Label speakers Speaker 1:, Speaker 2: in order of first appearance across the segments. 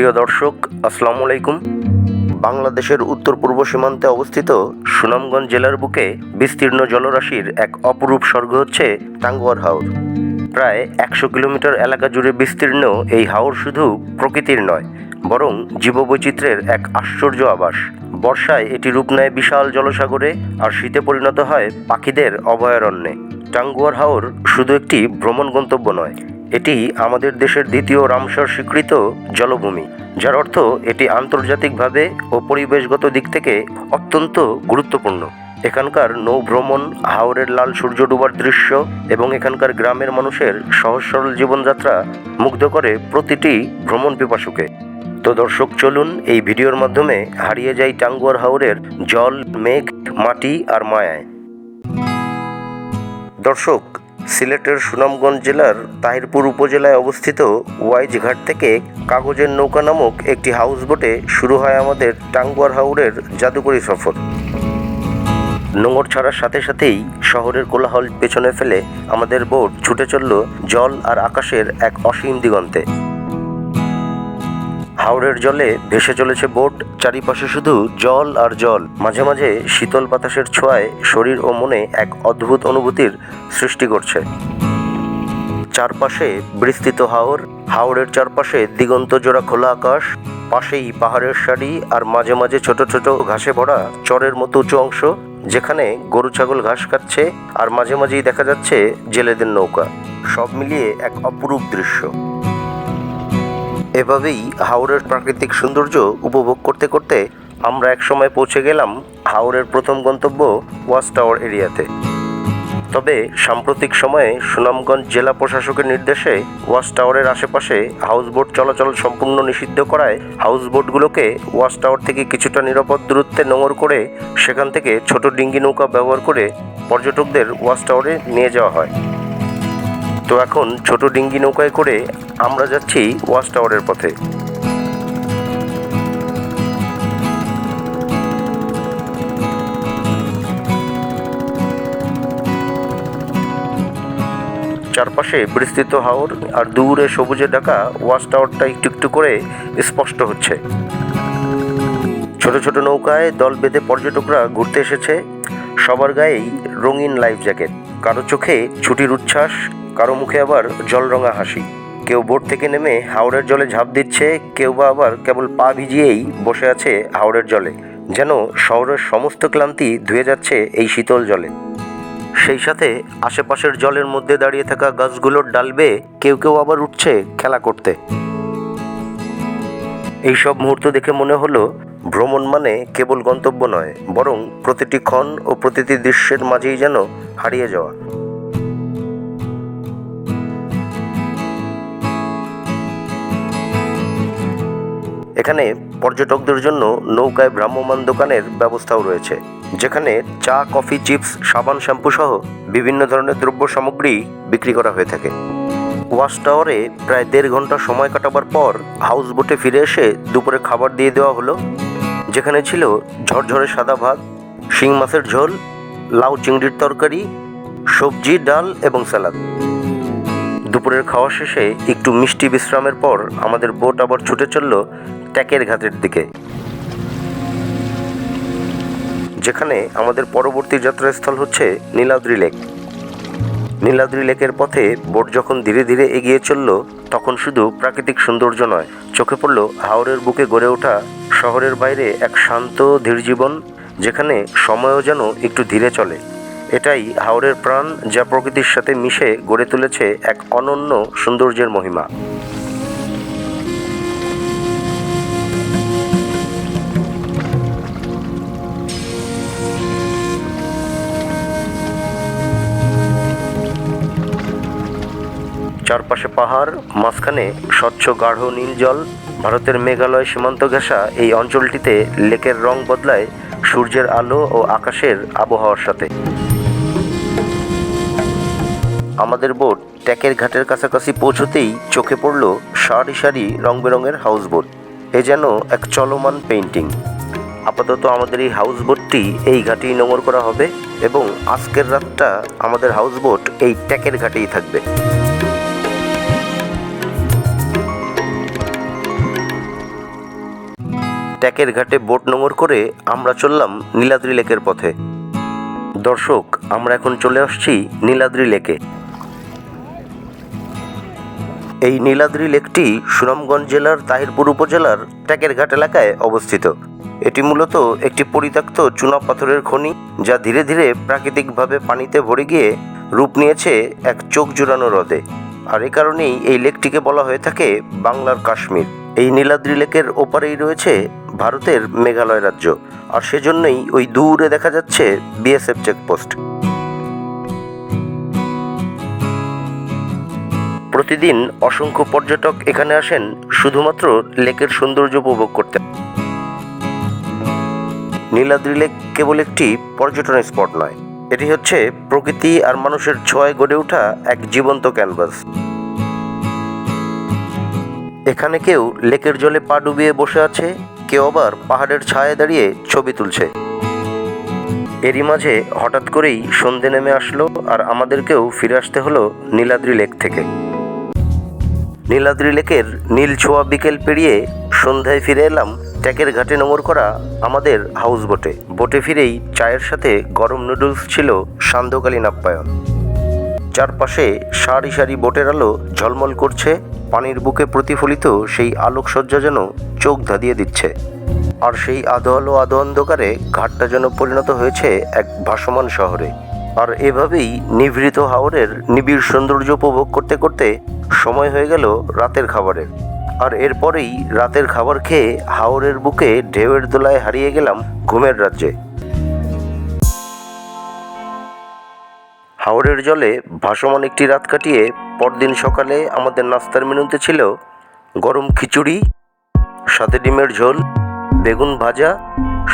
Speaker 1: প্রিয় দর্শক, আসসালামু আলাইকুম। বাংলাদেশের উত্তর পূর্ব সীমান্তে অবস্থিত সুনামগঞ্জ জেলার বুকে বিস্তীর্ণ জলরাশির এক অপরূপ স্বর্গ হচ্ছে টাঙ্গুয়ার হাওর। প্রায় একশো কিলোমিটার এলাকা জুড়ে বিস্তীর্ণ এই হাওর শুধু প্রকৃতির নয়, বরং জীববৈচিত্র্যের এক আশ্চর্য আবাস। বর্ষায় এটি রূপ নেয় বিশাল জলসাগরে আর শীতে পরিণত হয় পাখিদের অভয়ারণ্যে। টাঙ্গুয়ার হাওর শুধু একটি ভ্রমণ গন্তব্য নয় এটি আমাদের দেশের দ্বিতীয় রামসার স্বীকৃত জলভূমি, যার অর্থ এটি আন্তর্জাতিকভাবে ও পরিবেশগত দিক থেকে অত্যন্ত গুরুত্বপূর্ণ। এখানকার নৌ ভ্রমণ হাওরের লাল সূর্য ডুবার দৃশ্য এবং এখানকার গ্রামের মানুষের সহজ সরল জীবনযাত্রা মুগ্ধ করে প্রতিটি ভ্রমণ পিপাসুকে। তো দর্শক, চলুন এই ভিডিওর মাধ্যমে হারিয়ে যাই টাঙ্গুয়ার হাওরের জল, মেঘ, মাটি আর মায়ায়। দর্শক সিলেটের সুনামগঞ্জ জেলার তাহিরপুর উপজেলায় অবস্থিত ওয়াইজ ঘাট থেকে কাগজের নৌকা নামক একটি হাউস বোটে শুরু হয় আমাদের টাঙ্গুয়ার হাউরের জাদুকরি সফর। নোঙর ছাড়ার সাথে সাথেই শহরের কোলাহল পেছনে ফেলে আমাদের বোট ছুটে চলল জল আর আকাশের এক অসীম দিগন্তে। হাওড়ের জলে ভেসে চলেছে বোট, চারিপাশে শুধু জল আর জল। মাঝে মাঝে শীতল বাতাসের ছোঁয়ায় শরীর ও মনে এক অদ্ভুত অনুভূতির সৃষ্টি করছে। চারপাশে বিস্তৃত হাওর হাওড়ের চারপাশে দিগন্ত জোড়া খোলা আকাশ, পাশেই পাহাড়ের সারি আর মাঝে মাঝে ছোট ছোট ঘাসে ভরা চরের মতো উঁচু অংশ, যেখানে গরু ছাগল ঘাস খাচ্ছে আর মাঝে মাঝেই দেখা যাচ্ছে জেলেদের নৌকা। সব মিলিয়ে এক অপরূপ দৃশ্য। এভাবেই হাওরের প্রাকৃতিক সৌন্দর্য উপভোগ করতে করতে আমরা একসময় পৌঁছে গেলাম হাওরের প্রথম গন্তব্য ওয়াচ টাওয়ার এরিয়াতে। তবে সাম্প্রতিক সময়ে সুনামগঞ্জ জেলা প্রশাসকের নির্দেশে ওয়াচ টাওয়ারের আশেপাশে হাউসবোট চলাচল সম্পূর্ণ নিষিদ্ধ করায় হাউসবোটগুলোকে ওয়াচ টাওয়ার থেকে কিছুটা নিরাপদ দূরত্বে নোঙর করে সেখান থেকে ছোট ডিঙ্গি নৌকা ব্যবহার করে পর্যটকদের ওয়াচ টাওয়ারে নিয়ে যাওয়া হয়। তো এখন ছোট ডিঙ্গি নৌকায় করে আমরা যাচ্ছি ওয়াচ টাওয়ারের পথে। চারপাশে বিস্তৃত হাওর আর দূরে সবুজে ঢাকা ওয়াচ টাওয়ারটা একটু একটু করে স্পষ্ট হচ্ছে। ছোট ছোট নৌকায় দল বেঁধে পর্যটকরা ঘুরতে এসেছে। সবার গায়েই রঙিন লাইফ জ্যাকেট কারও চোখে ছুটির উচ্ছ্বাস কারও মুখে আবার জলরঙা হাসি। কেউ বোট থেকে নেমে হাওড়ের জলে ঝাঁপ দিচ্ছে, কেউ বা আবার কেবল পা ভিজিয়েই বসে আছে হাওড়ের জলে, যেন শহরের সমস্ত ক্লান্তি ধুয়ে যাচ্ছে এই শীতল জলে। সেই সাথে আশেপাশের জলের মধ্যে দাঁড়িয়ে থাকা গাছগুলোর ডাল বেয়ে কেউ কেউ আবার উঠছে খেলা করতে। এইসব মুহূর্ত দেখে মনে হলো, ভ্রমণ মানে কেবল গন্তব্য নয়, বরং প্রতিটি ক্ষণ ও প্রতিটি দৃশ্যের মাঝেই যেন হারিয়ে যাওয়া। এখানে পর্যটকদের জন্য নৌকায় ভ্রাম্যমাণ দোকানের ব্যবস্থাও রয়েছে, যেখানে চা, কফি, চিপস, সাবান, শ্যাম্পু সহ বিভিন্ন ধরনের দ্রব্য সামগ্রী বিক্রি করা হয়ে থাকে। ওয়াশ টাওয়ারে প্রায় দেড় ঘণ্টা সময় কাটাবার পর হাউস বোটে ফিরে এসে দুপুরে খাবার দিয়ে দেওয়া হলো, যেখানে ছিল ঝরঝরে সাদা ভাত, শিং মাছের ঝোল, লাউ চিংড়ির তরকারি, সবজি, ডাল এবং স্যালাদ। দুপুরের খাওয়া শেষে একটু মিষ্টি বিশ্রামের পর আমাদের বোট আবার ছুটে চলল ট্যাকের ঘাটের দিকে। যেখানে আমাদের পরবর্তী যাত্রাস্থল হচ্ছে নীলাদ্রি লেক। নীলাদ্রি লেকের পথে বোট যখন ধীরে ধীরে এগিয়ে চলল, তখন শুধু প্রাকৃতিক সৌন্দর্য নয়, চোখে পড়ল হাওরের বুকে গড়ে ওঠা শহরের বাইরে এক শান্ত ধীর জীবন যেখানে সময়ও যেন একটু ধীরে চলে। এটাই হাওরের প্রাণ যা প্রকৃতির সাথে মিশে গড়ে তুলেছে এক অনন্য সৌন্দর্যের মহিমা। চারপাশে পাহাড়, মাঝখানে স্বচ্ছ গাঢ় নীল জল, ভারতের মেঘালয় সীমান্ত ঘেঁষা এই অঞ্চলটিতে লেকের রং বদলায় সূর্যের আলো ও আকাশের আবহাওয়ার সাথে। আমাদের বোট ট্যাকের ঘাটের কাছাকাছি পৌঁছতেই চোখে পড়ল সারি সারি রং বেরঙের হাউস বোট এ যেন এক চলমান পেইন্টিং আপাতত আমাদের এই হাউস বোটটি এই ঘাটেই নোঙর করা হবে এবং আজকের রাতটা আমাদের হাউস বোট এই ট্যাকের ঘাটেই থাকবে। ট্যাকের ঘাটে বোট নোঙর করে আমরা চললাম নীলাদ্রি লেকের পথে। দর্শক, আমরা এখন চলে আসছি নীলাদ্রি লেকে। এই নীলাদ্রি লেকটি সুনামগঞ্জ জেলার তাহিরপুর উপজেলার ট্যাকের ঘাট এলাকায় অবস্থিত। এটি মূলত একটি পরিত্যক্ত চুনা পাথরের খনি, যা ধীরে ধীরে প্রাকৃতিকভাবে পানিতে ভরে গিয়ে রূপ নিয়েছে এক চোখ জুড়ানো হ্রদে। আর এ কারণেই এই লেকটিকে বলা হয়ে থাকে বাংলার কাশ্মীর। এই নীলাদ্রি লেকের ওপারেই রয়েছে ভারতের মেঘালয় রাজ্য। আর সেজন্যই ওই দূরে দেখা যাচ্ছে বিএসএফ চেকপোস্ট প্রতিদিন অসংখ্য পর্যটক এখানে আসেন শুধুমাত্র লেকের সৌন্দর্য উপভোগ করতে। নীলাদ্রি লেক কেবল একটি পর্যটন স্পট নয়। এটি হচ্ছে প্রকৃতি আর মানুষের ছোঁয়ায় গড়ে ওঠা এক জীবন্ত ক্যানভাস। এখানে কেউ লেকের জলে পা ডুবিয়ে বসে আছে কেউ আবার পাহাড়ের ছায়ায় দাঁড়িয়ে ছবি তুলছে। এরই মাঝে হঠাৎ করেই সন্ধে নেমে আসলো আর আমাদেরকেও ফিরে আসতে হলো নীলাদ্রি লেক থেকে। নীলাদ্রি লেকের নীল ছোঁয়া বিকেল পেরিয়ে সন্ধ্যায় ফিরে এলাম ট্যাকের ঘাটে নোঙর করা আমাদের হাউস বোটে। বোটে ফিরেই চায়ের সাথে গরম নুডলস ছিল সান্ধ্যকালীন আপ্যায়ন। চারপাশে সারি সারি বোটের আলো ঝলমল করছে। পানির বুকে প্রতিফলিত সেই আলোকসজ্জা যেন চোখ ধাঁধিয়ে দিচ্ছে। আর সেই আধো আলো আধো অন্ধকারে ঘাটটা যেন পরিণত হয়েছে এক ভাসমান শহরে। আর এভাবেই নিভৃত হাওরের নিবিড় সৌন্দর্য উপভোগ করতে করতে সময় হয়ে গেল রাতের খাবারের আর এরপরেই রাতের খাবার খেয়ে হাওরের বুকে ঢেউয়ের দোলায় হারিয়ে গেলাম ঘুমের রাজ্যে। হাওরের জলে ভাসমান একটি রাত কাটিয়ে পরদিন সকালে আমাদের নাস্তার মেনুতে ছিল গরম খিচুড়ি, সাথে ডিমের ঝোল, বেগুন ভাজা,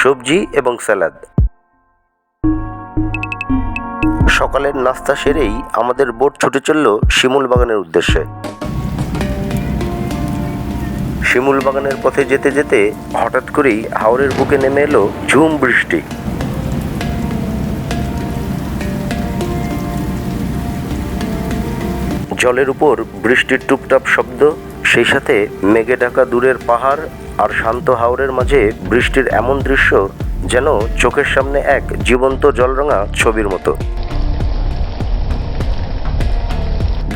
Speaker 1: সবজি এবং স্যালাদ। সকালের নাস্তা সেরেই আমাদের বোট ছুটে চলল শিমুল বাগানের উদ্দেশ্যে। শিমুল বাগানের পথে যেতে যেতে হঠাৎ করেই হাওরের বুকে নেমে এলো ঝুম বৃষ্টি। জলের উপর বৃষ্টির টুপটাপ শব্দ, সেই সাথে মেঘে ঢাকা দূরের পাহাড় আর শান্ত হাওরের মাঝে বৃষ্টির এমন দৃশ্য যেন চোখের সামনে এক জীবন্ত জলরঙা ছবির মতো।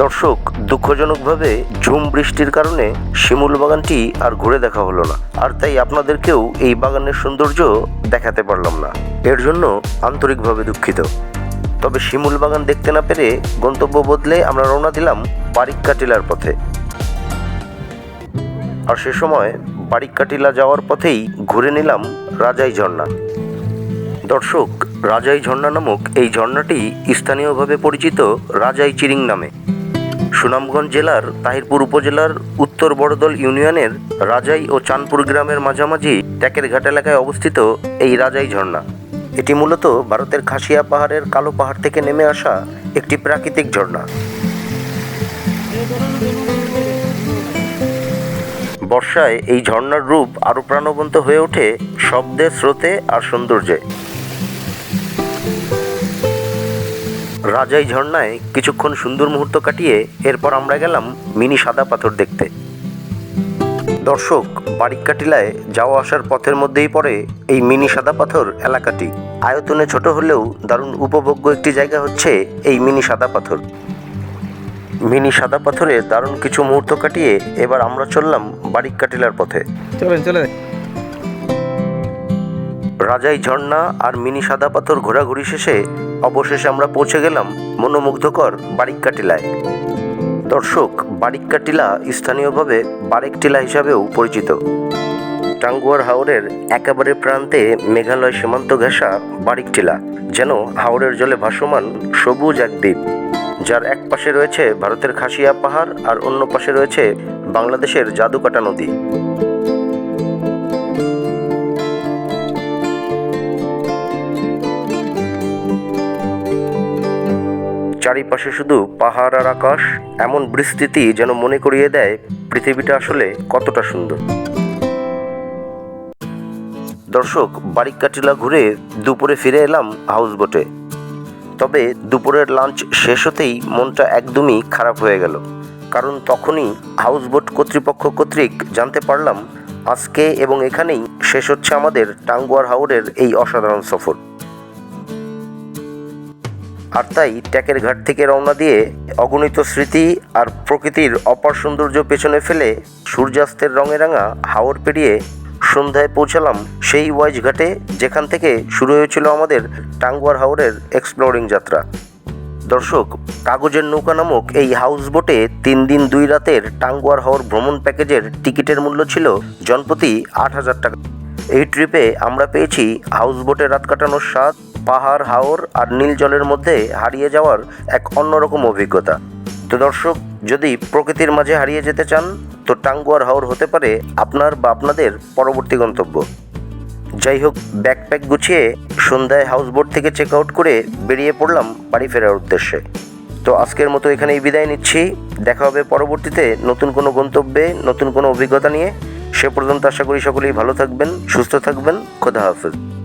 Speaker 1: দর্শক, দুঃখজনকভাবে ঝুম বৃষ্টির কারণে শিমুল বাগানটি আর ঘুরে দেখা হলো না। আর তাই আপনাদেরকেও এই বাগানের সৌন্দর্য দেখাতে পারলাম না। এর জন্য আন্তরিকভাবে দুঃখিত। তবে শিমুল বাগান দেখতে না পেরে গন্তব্য বদলে আমরা রওনা দিলাম বারিক্কা টিলার পথে। আর সে সময় বারিক্কা টিলা যাওয়ার পথেই ঘুরে নিলাম রাজাই ঝর্ণা। দর্শক, রাজাই ঝর্ণা নামক এই ঝর্ণাটি স্থানীয়ভাবে পরিচিত রাজাই চিরিং নামে। সুনামগঞ্জ জেলার তাহিরপুর উপজেলার উত্তর বড়দল ইউনিয়নের রাজাই ও চাঁদপুর গ্রামের মাঝামাঝি ট্যাকের ঘাট এলাকায় অবস্থিত এই রাজাই ঝর্ণা। এটি মূলত ভারতের খাসিয়া পাহাড়ের কালো পাহাড় থেকে নেমে আসা একটি প্রাকৃতিক ঝর্ণা। বর্ষায় এই ঝর্ণার রূপ আরও প্রাণবন্ত হয়ে ওঠে শব্দে স্রোতে আর সৌন্দর্যে। রাজাই ঝর্ণায় কিছুক্ষণ সুন্দর মুহূর্ত কাটিয়ে এরপর আমরা গেলাম মিনি সাদা পাথর দেখতে। দর্শক বারিক্কা টিলায় যাওয়া আসার পথের মধ্যেই পড়ে এই মিনি সাদা পাথর এলাকাটি। আয়তনে ছোট হলেও দারুণ উপভোগ্য একটি জায়গা হচ্ছে এই মিনি সাদা পাথর। মিনি সাদা পাথরে দারুণ কিছু মুহূর্ত কাটিয়ে এবার আমরা চললাম বারিক্কা টিলার পথে।
Speaker 2: চলেন চলেন।
Speaker 1: রাজাই ঝর্ণা আর মিনি সাদা পাথর ঘোরাঘুরি শেষে অবশেষে আমরা পৌঁছে গেলাম মনোমুগ্ধকর বারিক্কা টিলায় দর্শক বারিক্কা টিলা স্থানীয়ভাবে বারেক টিলা হিসাবেও পরিচিত। টাঙ্গুয়ার হাওরের একেবারে প্রান্তে মেঘালয় সীমান্ত ঘেঁষা বারিক টিলা যেন হাওরের জলে ভাসমান সবুজ এক দ্বীপ, যার এক পাশে রয়েছে ভারতের খাসিয়া পাহাড় আর অন্য পাশে রয়েছে বাংলাদেশের জাদুকাটা নদী। চারিপাশে শুধু পাহাড় আর আকাশ, এমন বিস্তৃতি যেন মনে করিয়ে দেয় পৃথিবীটা আসলে কতটা সুন্দর। দর্শক বারিক্কা টিলা ঘুরে দুপুরে ফিরে এলাম হাউস বোটে তবে দুপুরের লাঞ্চ শেষ হতেই মনটা একদমই খারাপ হয়ে গেল। কারণ তখনই হাউস বোট কর্তৃপক্ষ কর্তৃক জানতে পারলাম, আজকে এবং এখানেই শেষ হচ্ছে আমাদের টাঙ্গুয়ার হাওরের এই অসাধারণ সফর। আর তাই ট্যাকের ঘাট থেকে রওনা দিয়ে অগণিত স্মৃতি আর প্রকৃতির অপার সৌন্দর্য পেছনে ফেলে সূর্যাস্তের রঙে রাঙা হাওর পেরিয়ে সন্ধ্যায় পৌঁছালাম সেই ওয়াইজ ঘাটে, যেখান থেকে শুরু হয়েছিল আমাদের টাঙ্গুয়ার হাওরের এক্সপ্লোরিং যাত্রা। দর্শক, কাগজের নৌকা নামক এই হাউস বোটে তিন দিন দুই রাতের টাঙ্গুয়ার হাওর ভ্রমণ প্যাকেজের টিকিটের মূল্য ছিল জনপ্রতি আট হাজার টাকা। এই ট্রিপে আমরা পেয়েছি হাউস বোটে রাত কাটানোর স্বাদ, পাহাড়, হাওর আর নীল জলের মধ্যে হারিয়ে যাওয়ার এক অন্যরকম অভিজ্ঞতা। তো দর্শক, যদি প্রকৃতির মাঝে হারিয়ে যেতে চান, তো টাঙ্গুয়ার হাওর হতে পারে আপনার বা আপনাদের পরবর্তী গন্তব্য। যাই হোক ব্যাকপ্যাক গুছিয়ে সন্ধ্যায় হাউস হাউসবোট থেকে চেক আউট করে বেরিয়ে পড়লাম বাড়ি ফেরার উদ্দেশ্যে। তো আজকের মতো এখানেই বিদায় নিচ্ছি। দেখা হবে পরবর্তীতে নতুন কোনো গন্তব্যে, নতুন কোনো অভিজ্ঞতা নিয়ে। সে পর্যন্ত আশা করি সকলেই ভালো থাকবেন, সুস্থ থাকবেন। খোদা হাফেজ।